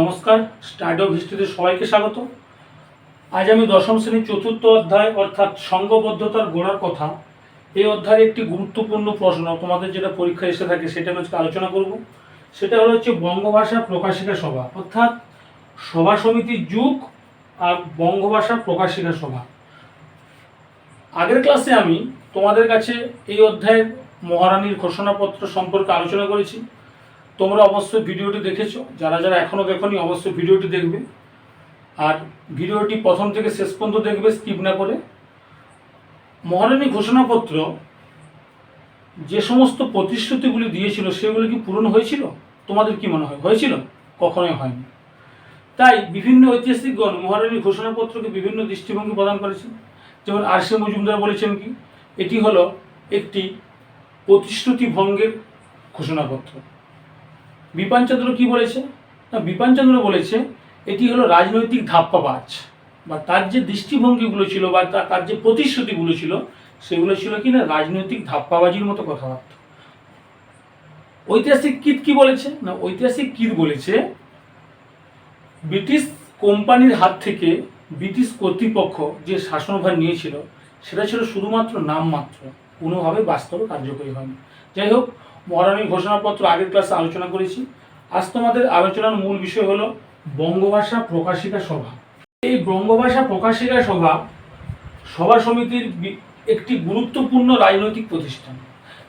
নমস্কার start of হিস্ট্রিতে সবাইকে স্বাগত। আজ আমি দশম শ্রেণির চতুর্থ অধ্যায়, অর্থাৎ সংঘবদ্ধতার গোড়ার কথা, এই অধ্যায়ের একটি গুরুত্বপূর্ণ প্রশ্ন। তোমাদের যেটা পরীক্ষা এসে থাকে, সেটা আমি আজকে আলোচনা করব। সেটা হলো হচ্ছে বঙ্গভাষা প্রকাশিকা সভা, অর্থাৎ সভা সমিতির যুগ আর বঙ্গভাষা প্রকাশিকা সভা। আগের ক্লাসে আমি তোমাদের কাছে এই অধ্যায়ের মহারানীর ঘোষণাপত্র সম্পর্কে আলোচনা করেছি। তোমরা অবশ্যই ভিডিওটি দেখেছ। যারা যারা এখনও দেখোনি, অবশ্যই ভিডিওটি দেখবে। আর ভিডিওটি প্রথম থেকে শেষ পর্যন্ত দেখবে, স্কিপ না করে। মহারানী ঘোষণাপত্র যে সমস্ত প্রতিশ্রুতিগুলি দিয়েছিল, সেগুলি কি পূরণ হয়েছিল? তোমাদের কি মনে হয়? হয়েছিল? কখনোই হয়নি। তাই বিভিন্ন ঐতিহাসিকগণ মহারানী ঘোষণাপত্রকে বিভিন্ন দৃষ্টিভঙ্গি প্রদান করেছেন। যেমন আর সি মজুমদার বলেছেন কি, এটি হলো একটি প্রতিশ্রুতি ভঙ্গের ঘোষণাপত্র। বিপানচন্দ্র কি বলেছে? না বিপানচন্দ্র বলেছে এটি হলো রাজনৈতিক ধাপ্পাবাজ, বা তার যে দৃষ্টিভঙ্গিগুলো ছিল বা তার যে প্রতিশ্রুতিগুলো ছিল, সেগুলো ছিল কি না, রাজনৈতিক ধাপ্পাবাজির মতো কথাবার্তা। ঐতিহাসিক কিত কি বলেছে? না, ঐতিহাসিক কিত বলেছে ব্রিটিশ কোম্পানির হাত থেকে ব্রিটিশ কর্তৃপক্ষ যে শাসনভার নিয়েছিল, সেটা ছিল শুধুমাত্র নামমাত্র, কোনোভাবে বাস্তবে কার্যকরী হয়নি। যাই হোক মহারানী ঘোষণাপত্র আগের ক্লাসে আলোচনা করেছি। আজ তোমাদের আলোচনার মূল বিষয় হলো বঙ্গভাষা প্রকাশিকা সভা। এই বঙ্গভাষা প্রকাশিকা সভা সভা সমিতির একটি গুরুত্বপূর্ণ রাজনৈতিক প্রতিষ্ঠান।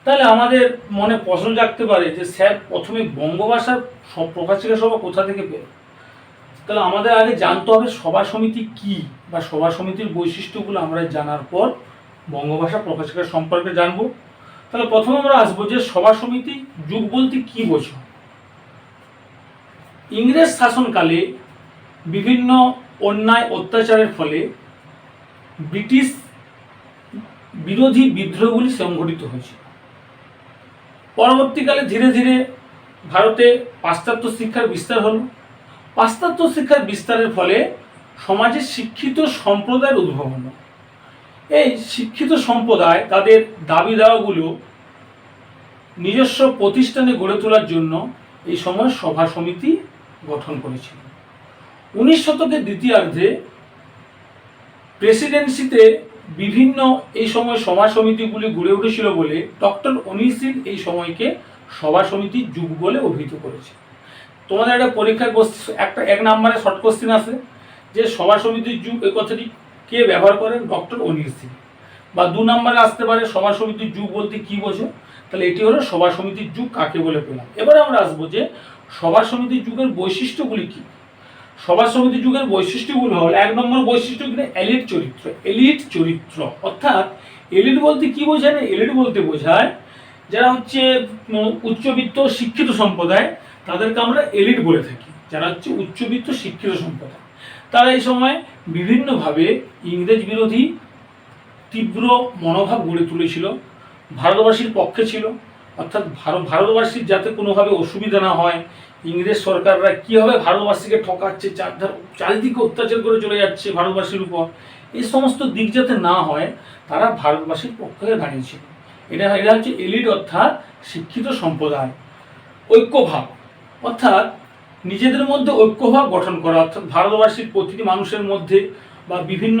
তাহলে আমাদের মনে প্রশ্ন জাগতে পারে যে, স্যার, প্রথমে বঙ্গভাষার প্রকাশিকা সভা কোথা থেকে পেল? তাহলে আমাদের আগে জানতে হবে সভা সমিতি কি বা সভা সমিতির বৈশিষ্ট্যগুলো আমরা জানার পর বঙ্গভাষা প্রকাশিকা সম্পর্কে জানব। তাহলে প্রথমে আমরা আসব যে সভা সমিতি যুগ বলতে কি বোঝো? ইংরেজ শাসনকালে বিভিন্ন অন্যায় অত্যাচারের ফলে ব্রিটিশ বিরোধী বিদ্রোহগুলি সংঘটিত হয়েছে পরবর্তীকালে ধীরে ধীরে ভারতে পাশ্চাত্য শিক্ষার বিস্তার হলো। পাশ্চাত্য শিক্ষার বিস্তারের ফলে সমাজে শিক্ষিত সম্প্রদায়ের উদ্ভব হলো। এই শিক্ষিত সম্প্রদায় তাদের দাবি দাওয়াগুলো নিজস্ব প্রতিষ্ঠানে গড়ে তোলার জন্য এই সময় সভা সমিতি গঠন করেছিল। উনিশ শতকের দ্বিতীয়ার্ধে প্রেসিডেন্সিতে বিভিন্ন এই সময় সভা সমিতিগুলি গড়ে উঠেছিল বলে ডক্টর অনিসিল এই সময়কে সভা সমিতির যুগ বলে অভিহিত করেছে। তোমাদের একটা পরীক্ষার একটা এক নম্বরে শর্ট কোশ্চেন আছে, যে সভা সমিতির যুগ, এই কথাটি কে ব্যবহার করেন? ডক্টর অনিসিল বা দু নম্বরে আসতে পারে সভা সমিতির যুগ বলতে কি বোঝো? তাহলে এটি হলো সভা সমিতির যুগ কাকে বলে পেলাম। এবারে আমরা আসব যে সভা সমিতির যুগের বৈশিষ্ট্যগুলি কি? সভা সমিতি যুগের বৈশিষ্ট্যগুলো হলো এক নম্বর বৈশিষ্ট্য কিনা এলিট চরিত্র। এলিট চরিত্র। অর্থাৎ এলিট বলতে কি বোঝায়? না এলিট বলতে বোঝায় যারা হচ্ছে উচ্চবিত্ত শিক্ষিত সম্প্রদায়, তাদেরকে আমরা এলিট বলে থাকি। যারা হচ্ছে উচ্চবিত্ত শিক্ষিত সম্প্রদায়। তারা এই সময় বিভিন্নভাবে ইংরেজ বিরোধী তীব্র মনোভাব গড়ে তুলেছিল, ভারতবাসীর পক্ষে ছিল, অর্থাৎ ভারত, ভারতবাসীর যাতে কোনোভাবে অসুবিধা না হয়, ইংরেজ সরকাররা কীভাবে ভারতবাসীকে ঠকাচ্ছে, চারধার, চারিদিকে অত্যাচার করে চলে যাচ্ছে ভারতবাসীর উপর এই সমস্ত দিক যাতে না হয়, তারা ভারতবাসীর পক্ষে দাঁড়িয়েছিল। এটা এটা হচ্ছে এলিট অর্থাৎ শিক্ষিত সম্প্রদায়, ঐক্যভাব, অর্থাৎ নিজেদের মধ্যে ঐক্যভাব গঠন করা, অর্থাৎ ভারতবাসীর প্রতিটি মানুষের মধ্যে বা বিভিন্ন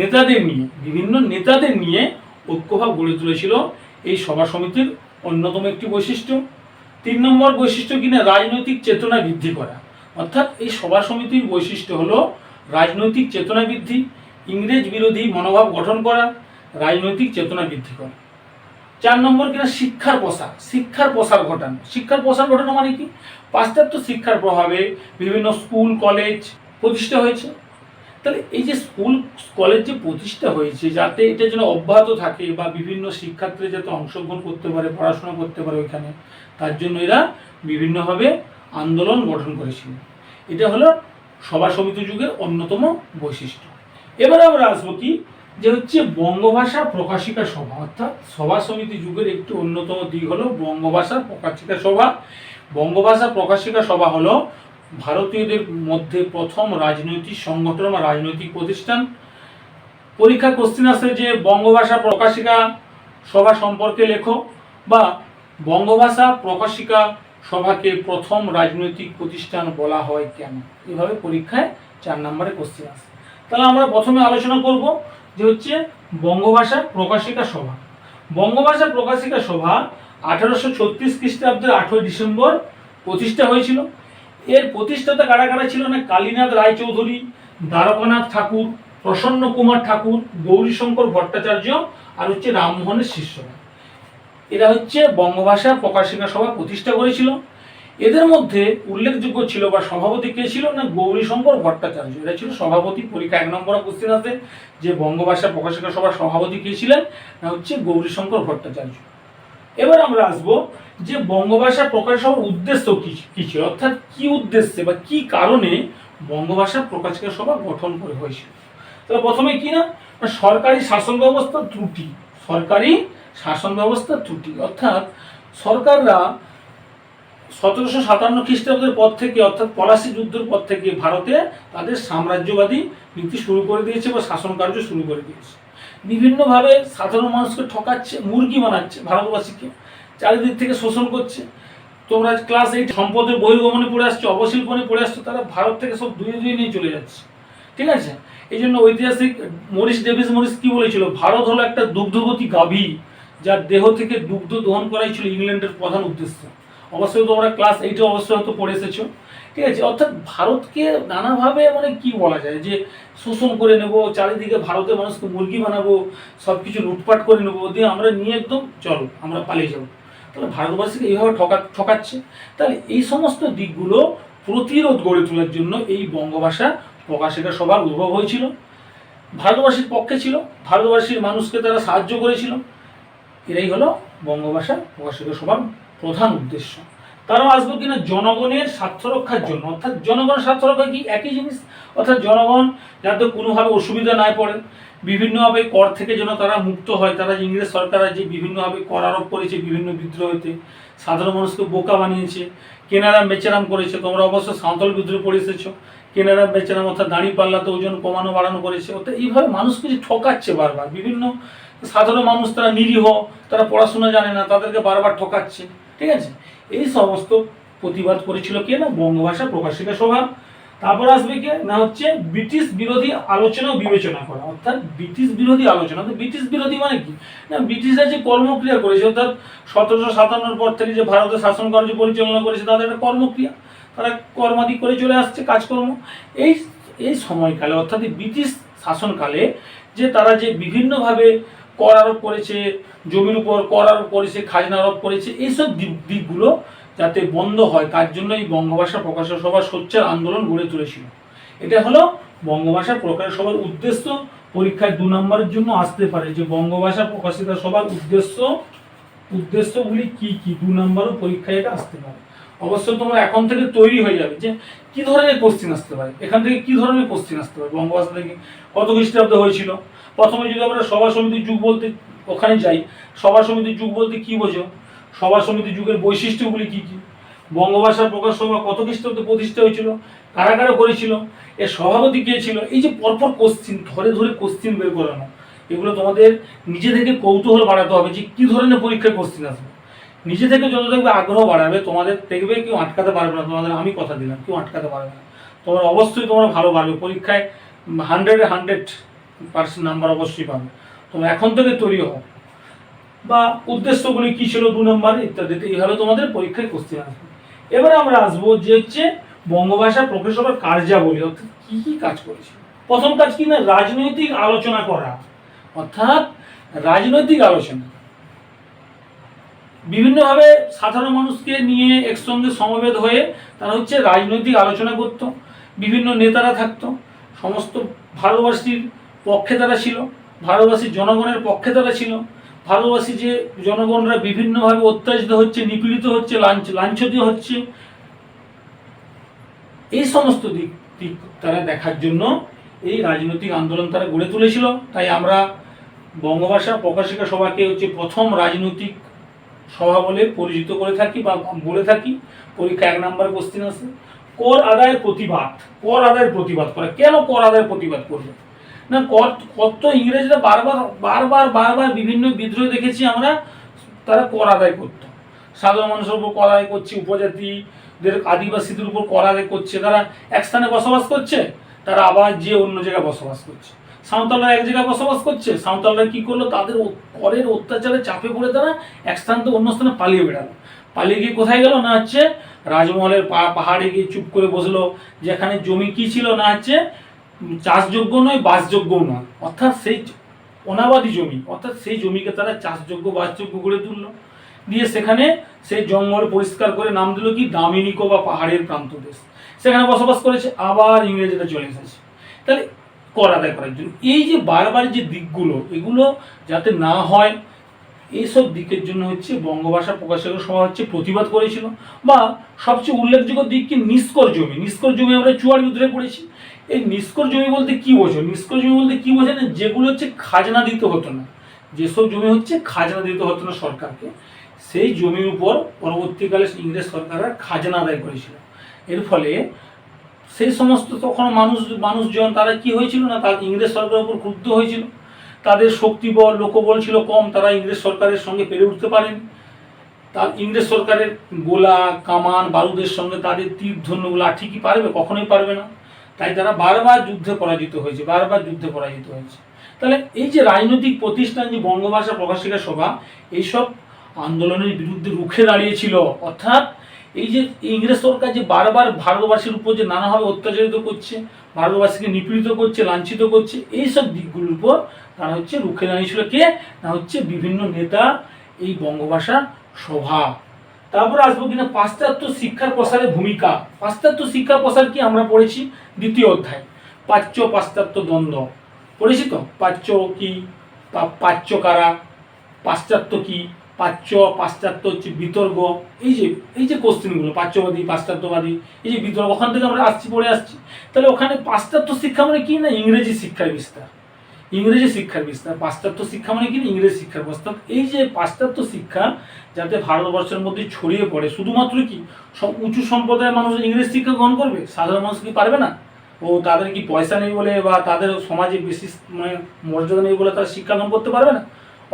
নেতাদের নিয়ে, বিভিন্ন নেতাদের নিয়ে ঐক্যভাব গড়ে তুলেছিল এই সভা সমিতির অন্যতম একটি বৈশিষ্ট্য। তিন নম্বর বৈশিষ্ট্য কিনা, রাজনৈতিক চেতনা বৃদ্ধি করা। অর্থাৎ এই সভা সমিতির বৈশিষ্ট্য হলো রাজনৈতিক চেতনা বৃদ্ধি, ইংরেজ বিরোধী মনোভাব গঠন করা, রাজনৈতিক চেতনা বৃদ্ধি করা। চার নম্বর কিনা, শিক্ষার প্রসার শিক্ষার প্রসার ঘটানো। শিক্ষার প্রসার ঘটানো মানে কি? পাশ্চাত্য শিক্ষার প্রভাবে বিভিন্ন স্কুল, কলেজ প্রতিষ্ঠা হয়েছে। তাহলে এই যে স্কুল, কলেজ যে প্রতিষ্ঠা হয়েছে, যাতে এটা যেন অব্যাহত থাকে বা বিভিন্ন শিক্ষার্থীরা যাতে অংশগ্রহণ করতে পারে, পড়াশোনা করতে পারে ওইখানে, তার জন্য এরা বিভিন্নভাবে আন্দোলন গঠন করেছিল। এটা হলো সভা সমিতি যুগের অন্যতম বৈশিষ্ট্য। এবারে আমরা আসব কি? যে হচ্ছে বঙ্গভাষা প্রকাশিকা সভা, অর্থাৎ সভা সমিতি যুগের একটি অন্যতম দিক হলো বঙ্গভাষা প্রকাশিকা সভা। বঙ্গভাষা প্রকাশিকা সভা হলো ভারতীয়দের মধ্যে প্রথম রাজনৈতিক সংগঠন বা রাজনৈতিক প্রতিষ্ঠান। পরীক্ষা কোশ্চিন আছে যে বঙ্গভাষা প্রকাশিকা সভা সম্পর্কে লেখো বা বঙ্গভাষা প্রকাশিকা সভাকে প্রথম রাজনৈতিক প্রতিষ্ঠান বলা হয় কেন? এভাবে পরীক্ষায় চার নম্বরে কোশ্চেন আসে। তাহলে আমরা প্রথমে আলোচনা করব যে হচ্ছে বঙ্গভাষা প্রকাশিকা সভা। বঙ্গভাষা প্রকাশিকা সভা আঠারোশো ছত্রিশ খ্রিস্টাব্দের আঠেরোই ডিসেম্বর প্রতিষ্ঠা হয়েছিল। এর প্রতিষ্ঠাতা কারা কারা ছিল না কালীনাথ রায়চৌধুরী, দ্বারকানাথ ঠাকুর, প্রসন্ন কুমার ঠাকুর, গৌরীশঙ্কর ভট্টাচার্য আর হচ্ছে রামমোহনের শিষ্যরা। এরা হচ্ছে বঙ্গভাষা প্রকাশিকা সভা প্রতিষ্ঠা করেছিল। এদের মধ্যে উল্লেখযোগ্য ছিল বা সভাপতি কে ছিল? না, গৌরীশঙ্কর ভট্টাচার্য। এরা ছিল সভাপতি পরীক্ষা এক নম্বর কোশ্চেন আছে যে বঙ্গভাষা প্রকাশিকা সভার সভাপতি কে ছিলেন? না হচ্ছে গৌরীশঙ্কর ভট্টাচার্য। এবার আমরা আসব যে বঙ্গভাষা প্রকাশ সভার উদ্দেশ্য কি ছিল অর্থাৎ কি উদ্দেশ্যে বা কি কারণে বঙ্গভাষা প্রকাশিকা সভা গঠন করে হয়েছিল তাহলে প্রথমে কি না? সরকারি শাসন ব্যবস্থার ত্রুটি। সরকারি শাসন ব্যবস্থার ত্রুটি। অর্থাৎ সরকাররা সতেরোশো সাতান্ন খ্রিস্টাব্দের পর থেকে, অর্থাৎ পলাশি যুদ্ধের পর থেকে ভারতে তাদের সাম্রাজ্যবাদী নীতি শুরু করে দিয়েছে বা শাসন কার্য শুরু করে দিয়েছে। বিভিন্নভাবে সাধারণ মানুষকে ঠকাচ্ছে, মুরগি বানাচ্ছে ভারতবাসীকে, চারিদিক থেকে শোষণ করছে। তোমরা ক্লাস এইট সম্পদের বহির্গমনে পড়ে আসছো, অবশিল্পনে পড়ে আসছো, তারা ভারত থেকে সব দুয়ে দুয়ে নিয়ে চলে যাচ্ছে। ঠিক আছে? এই জন্য ঐতিহাসিক মরিস ডেভিস মরিস কি বলেছিল? ভারত হলো একটা দুগ্ধবতী গাভী, যার দেহ থেকে দুগ্ধ দহন করাই ছিল ইংল্যান্ডের প্রধান উদ্দেশ্য। অবশ্যই তোমরা ক্লাস এইটে অবশ্যই হয়তো পড়ে এসেছ। ঠিক আছে, অর্থাৎ ভারতকে নানাভাবে মানে কি বলা যায়, যে শোষণ করে নেব, চারিদিকে ভারতের মানুষকে মুরগি বানাবো সব কিছু লুটপাট করে নেব, দিয়ে আমরা নিয়ে একদম চলো, আমরা পালিয়ে যাব। তাহলে ভারতবাসীকে এইভাবে ঠকা ঠকাচ্ছে। তাহলে এই সমস্ত দিকগুলো প্রতিরোধ গড়ে তোলার জন্য এই বঙ্গভাষা প্রকাশিকা সভার উদ্ভব হয়েছিল। ভারতবাসীর পক্ষে ছিল, ভারতবাসীর মানুষকে তারা সাহায্য করেছিল। এটাই হলো বঙ্গভাষা প্রকাশিকা সভার প্রধান উদ্দেশ্য। তারাও আসব কিনা জনগণের স্বার্থ রক্ষার জন্য। অর্থাৎ জনগণের স্বার্থ রক্ষা কি? একই জিনিস। অর্থাৎ জনগণ যাতে কোনোভাবে অসুবিধা না পড়ে। বিভিন্নভাবে কর থেকে যেন তারা মুক্ত হয়। তারা ইংরেজ সরকাররা যে বিভিন্নভাবে কর আরোপ করেছে বিভিন্ন বিদ্রোহতে সাধারণ মানুষকে বোকা বানিয়েছে। কেনারাম বেচারাম করেছে। তোমরা অবশ্য সাঁওতাল বিদ্রোহ পড়ে এসেছ। কেনারাম বেচারাম অর্থাৎ দাঁড়ি পাল্লাতে ওজন কমানো বাড়ানো করেছে। অর্থাৎ এইভাবে মানুষকে যে ঠকাচ্ছে বারবার। বিভিন্ন সাধারণ মানুষ তারা নিরীহ, তারা পড়াশোনা জানে না, তাদেরকে বারবার ঠকাচ্ছে। ঠিক আছে? এই সমস্ত প্রতিবাদ করেছিল কে না? বঙ্গভাষা প্রকাশিকা সভা। তারপর আসবে কে? না হচ্ছে ব্রিটিশ বিরোধী আলোচনা ও বিবেচনা করা। অর্থাৎ ব্রিটিশ বিরোধী আলোচনা। তো ব্রিটিশ বিরোধী মানে কি? না, ব্রিটিশরা যে কর্মক্রিয়া করেছে, অর্থাৎ সতেরোশো সাতান্নর পর থেকে যে ভারতের শাসন কার্য পরিচালনা করেছে, তাদের একটা কর্মক্রিয়া। তারা কর্মাদি করে চলে আসছে, কাজকর্ম। এই এই সময়কালে, অর্থাৎ ব্রিটিশ শাসনকালে, যে তারা যে বিভিন্নভাবে কর আরোপ করেছে, জমির উপর কর আরোপ করেছে, খাজনা আরোপ করেছে, এইসব দিক দিকগুলো যাতে বন্ধ হয়, তার জন্য এই বঙ্গভাষা প্রকাশক সভা সোচ্চার আন্দোলন গড়ে তুলেছিল। এটা হলো বঙ্গভাষা প্রকাশ সভার উদ্দেশ্য, পরীক্ষায় দু নম্বরের জন্য আসতে পারে। যে বঙ্গভাষা প্রকাশিত সভার উদ্দেশ্য, উদ্দেশ্যগুলি কি কি? দু নম্বরও পরীক্ষায় এটা আসতে পারে। অবশ্যই তোমরা এখন থেকে তৈরি হয়ে যাবে যে কি ধরনের কোশ্চিন আসতে পারে? এখান থেকে কি ধরনের কোশ্চিন আসতে পারে? বঙ্গভাষা থেকে কত খ্রিস্টাব্দ হয়েছিল? প্রথমে যদি আমরা সভা সমিতির যুগ বলতে ওখানে যাই, সভা সমিতির যুগ বলতে কি বোঝো? সভা সমিতি যুগের বৈশিষ্ট্যগুলি কি কি? বঙ্গভাষা প্রকাশ সভা কত খ্রিস্টাব্দে প্রতিষ্ঠা হয়েছিল? কারা কারা করেছিল? এর সভাপতি কে ছিল? এই যে পরপর কোশ্চিন ধরে ধরে কোশ্চিন বের করানো, এগুলো তোমাদের নিজে থেকে কৌতূহল বাড়াতে হবে যে কি ধরনের পরীক্ষায় কোশ্চিন আসবে। নিজে থেকে যত দেখবে আগ্রহ বাড়াবে, তোমাদের দেখবে কেউ আটকাতে পারবে না, তোমাদের আমি কথা দিলাম, কেউ আটকাতে পারবে না। তোমরা অবশ্যই তোমরা ভালো পারবে, পরীক্ষায় হান্ড্রেডে হান্ড্রেড পার্সেন্ট নাম্বার অবশ্যই পাবে। তোমরা এখন থেকে তৈরি হও। বা উদ্দেশ্যগুলি কী ছিল দু নম্বরে ইত্যাদিতে এইভাবে তোমাদের পরীক্ষায় কোশ্চেন আসবে। এবারে আমরা আসব যে হচ্ছে বঙ্গভাষা প্রকাশকের কার্যাবলী, অর্থাৎ কী কী কাজ করেছে? প্রথম কাজ কি না, রাজনৈতিক আলোচনা করা, অর্থাৎ রাজনৈতিক আলোচনা। বিভিন্নভাবে সাধারণ মানুষকে নিয়ে একসঙ্গে সমবেত হয়ে তারা হচ্ছে রাজনৈতিক আলোচনা করত, বিভিন্ন নেতারা থাকতো, সমস্ত ভারতবাসীর পক্ষে তারা ছিল ভারতবাসীর জনগণের পক্ষে তারা ছিল, ভারতবাসী যে জনগণরা বিভিন্নভাবে অত্যাচারিত হচ্ছে, নিপীড়িত হচ্ছে, লাঞ্ছ লাঞ্ছিত হচ্ছে, এই সমস্ত দিক দিক তারা দেখার জন্য এই রাজনৈতিক আন্দোলন তারা গড়ে তুলেছিল। তাই আমরা বঙ্গভাষা প্রকাশিকা সভাকে হচ্ছে প্রথম রাজনৈতিক সভা বলে পরিচিত করে থাকি বা বলে থাকি। পরীক্ষা এক নম্বরে কোশ্চিন আসে। কর আদায়ের প্রতিবাদ। কর আদায়ের প্রতিবাদ করা। কেন কর আদায়ের প্রতিবাদ করবে? না কর কত ইংরেজরা বারবার বারবার বারবার বিভিন্ন বিদ্রোহ দেখেছি আমরা, তারা কর আদায় করত। সাধারণ মানুষের উপর কড়াই করছে, উপজাতিদের আদিবাসীদের উপর কড়াই করছে, তারা এক স্থানে বসবাস করছে, তারা আবার যে অন্য জায়গায় বসবাস করছে। সাঁওতালরা এক জায়গায় বসবাস করছে, সাঁওতালরা কি করল? তাদের করের অত্যাচারে চাপে পড়ে তারা এক স্থান থেকে অন্য স্থানে পালিয়ে বেড়ালো। পালিয়ে গিয়ে কোথায় গেল? না হচ্ছে রাজমহলের পা- পাহাড়ে গিয়ে চুপ করে বসল, যেখানে জমি কি ছিল? না হচ্ছে চাষযোগ্য নয়, বাসযোগ্যও নয়। অর্থাৎ সেই অনাবাদী জমি, অর্থাৎ সেই জমিকে তারা চাষযোগ্য, বাসযোগ্য করে তুললো। দিয়ে সেখানে সেই জঙ্গল পরিষ্কার করে নাম দিল কি? দামিনিকো বা পাহাড়ের প্রান্ত দেশ। সেখানে বসবাস করেছে, আবার ইংরেজরা চলে এসেছে। তাহলে কর আদায় করার জন্য। এই যে বারবার যে দিকগুলো, এগুলো যাতে না হয়, এইসব দিকের জন্য হচ্ছে বঙ্গভাষা প্রকাশকের সভা হচ্ছে প্রতিবাদ করেছিল। বা সবচেয়ে উল্লেখযোগ্য দিক কি? নিষ্কর জমি। নিষ্কর জমি আমরা চুয়ার যুদ্ধে পড়েছি। এই নিষ্কর জমি বলতে কি বোঝো? নিষ্কর জমি বলতে কি বোঝে না? যেগুলো হচ্ছে খাজনা দিতে হতো না। যেসব জমি হচ্ছে খাজনা দিতে হতো না সরকারকে, সেই জমির উপর পরবর্তীকালে ইংরেজ সরকাররা খাজনা আদায় করেছিল। এর ফলে সেই সমস্ত তখন মানুষ, মানুষজন তারা কি হয়েছিল না? তার ইংরেজ সরকারের উপর ক্রুদ্ধ হয়েছিল। তাদের শক্তিবল, লোকবল ছিল কম, তারা ইংরেজ সরকারের সঙ্গে পেরে উঠতে পারেনি। তার ইংরেজ সরকারের গোলা, কামান, বারুদের সঙ্গে তাদের তীর ধন্যগুলো লাঠি কি পারবে? কখনোই পারবে না। তাই তারা বারবার যুদ্ধে পরাজিত হয়েছে, বারবার যুদ্ধে পরাজিত হয়েছে। তাহলে এই যে রাজনৈতিক প্রতিষ্ঠান যে বঙ্গভাষা প্রকাশিকা সভা, এইসব আন্দোলনের বিরুদ্ধে রুখে দাঁড়িয়েছিল, অর্থাৎ এই যে ইংরেজ সরকার যে বারবার ভারতবাসীর উপর যে নানাভাবে অত্যাচারিত করছে, ভারতবাসীকে নিপীড়িত করছে, লাঞ্ছিত করছে, এইসব দিকগুলোর উপর তারা হচ্ছে রুখে দাঁড়িয়েছিল। কে? না হচ্ছে বিভিন্ন নেতা এই বঙ্গভাষা সভা। তারপর আসব কিনা, পাশ্চাত্য শিক্ষার প্রসারের ভূমিকা। পাশ্চাত্য শিক্ষার প্রসার কি? আমরা পড়েছি দ্বিতীয় অধ্যায়। পাচ্য পাশ্চাত্য দ্বন্দ্ব। পড়েছি তো? পাচ্য কি? পাচ্য কারা? পাশ্চাত্য কি? পাচ্য, পাশ্চাত্য হচ্ছে বিতর্ক। এই যে এই যে কোশ্চেনগুলো পাচ্যবাদী, পাশ্চাত্যবাদী, এই যে বিতর্ক, ওখান থেকে আমরা আসছি, পড়ে আসছি। তাহলে ওখানে পাশ্চাত্য শিক্ষা মানে কি না? ইংরেজি শিক্ষার বিস্তার। ইংরেজি শিক্ষার বিস্তার, পাশ্চাত্য শিক্ষা মানে কি? ইংরেজি শিক্ষার বিস্তার। এই যে পাশ্চাত্য শিক্ষা, যাতে ভারতবর্ষের মধ্যে ছড়িয়ে পড়ে, শুধুমাত্র কি? সব উঁচু সম্প্রদায়ের মানুষ ইংরেজি শিক্ষা গ্রহণ করবে? সাধারণ মানুষ কি পারবে না? ও তাদের কি পয়সা নেই বলে বা তাদের সমাজে বেশি মানে মর্যাদা নেই বলে তারা শিক্ষা গ্রহণ করতে পারবে না?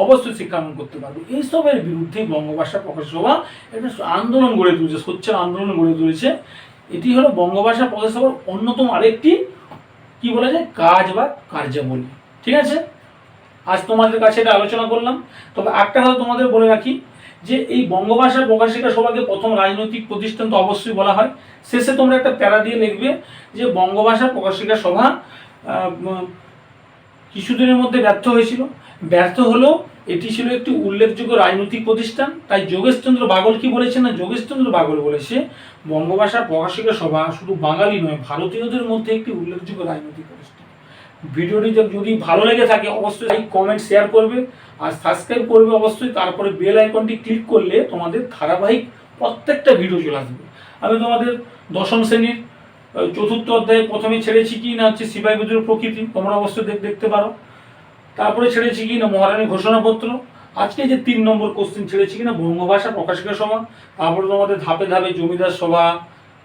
অবশ্যই শিক্ষা গ্রহণ করতে পারবে। এইসবের বিরুদ্ধে বঙ্গভাষা প্রকাশ একটা আন্দোলন গড়ে তুলেছে, সোচ্চার আন্দোলন গড়ে তুলেছে। এটি হলো বঙ্গভাষা প্রকাশ অন্যতম আরেকটি, কি বলা যায়? কাজ বা কার্যাবলী। ঠিক আছে? আজ তোমাদের কাছে এটা আলোচনা করলাম। তবে একটা কথা তোমাদের বলে রাখি, যে এই বঙ্গভাষা প্রকাশিকা সভাকে প্রথম রাজনৈতিক প্রতিষ্ঠান তো অবশ্যই বলা হয়। শেষে তোমরা একটা প্যারা দিয়ে লিখবে যে বঙ্গভাষা প্রকাশিকা সভা কিছুদিনের মধ্যে ব্যর্থ হয়েছিল। ব্যর্থ হলেও এটি ছিল একটি উল্লেখযোগ্য রাজনৈতিক প্রতিষ্ঠান। তাই যোগেশচন্দ্র বাগল কি বলেছেন না যোগেশচন্দ্র বাগল বলেছে বঙ্গভাষা প্রকাশিকা সভা শুধু বাঙালি নয়, ভারতীয়দের মধ্যে একটি উল্লেখযোগ্য রাজনৈতিক ভিডিওটি যদি ভালো লেগে থাকে, অবশ্যই লাইক, কমেন্ট, শেয়ার করবে। আর সাবস্ক্রাইব করবে অবশ্যই, তারপরে বেল আইকনটি ক্লিক করলে তোমাদের ধারাবাহিক প্রত্যেকটা ভিডিও চলে আসবে। আমি তোমাদের দশম শ্রেণির চতুর্থ অধ্যায়ে প্রথমে ছেড়েছি কি না হচ্ছে সিপাহী বিদ্রোহ প্রকৃতি, তোমরা অবশ্যই দেখ- দেখতে পারো। তারপরে ছেড়েছি কি না মহারানী ঘোষণাপত্র। আজকে যে তিন নম্বর কোশ্চেন ছেড়েছি কি না, বঙ্গভাষা প্রকাশিকা সভা। তারপরে তোমাদের ধাপে ধাপে জমিদার সভা,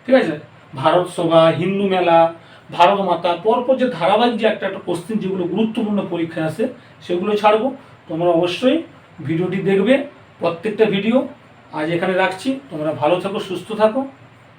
ঠিক আছে? ভারত সভা, হিন্দু মেলা ভারত মাতা পরপর যে ধারাবাহিক যে একটা একটা কোশ্চেন যেগুলো গুরুত্বপূর্ণ পরীক্ষায় আসে সেগুলো ছাড়বো। তোমরা অবশ্যই ভিডিওটি দেখবে, প্রত্যেকটা ভিডিও আজ এখানে রাখছি। তোমরা ভালো থাকো, সুস্থ থাকো।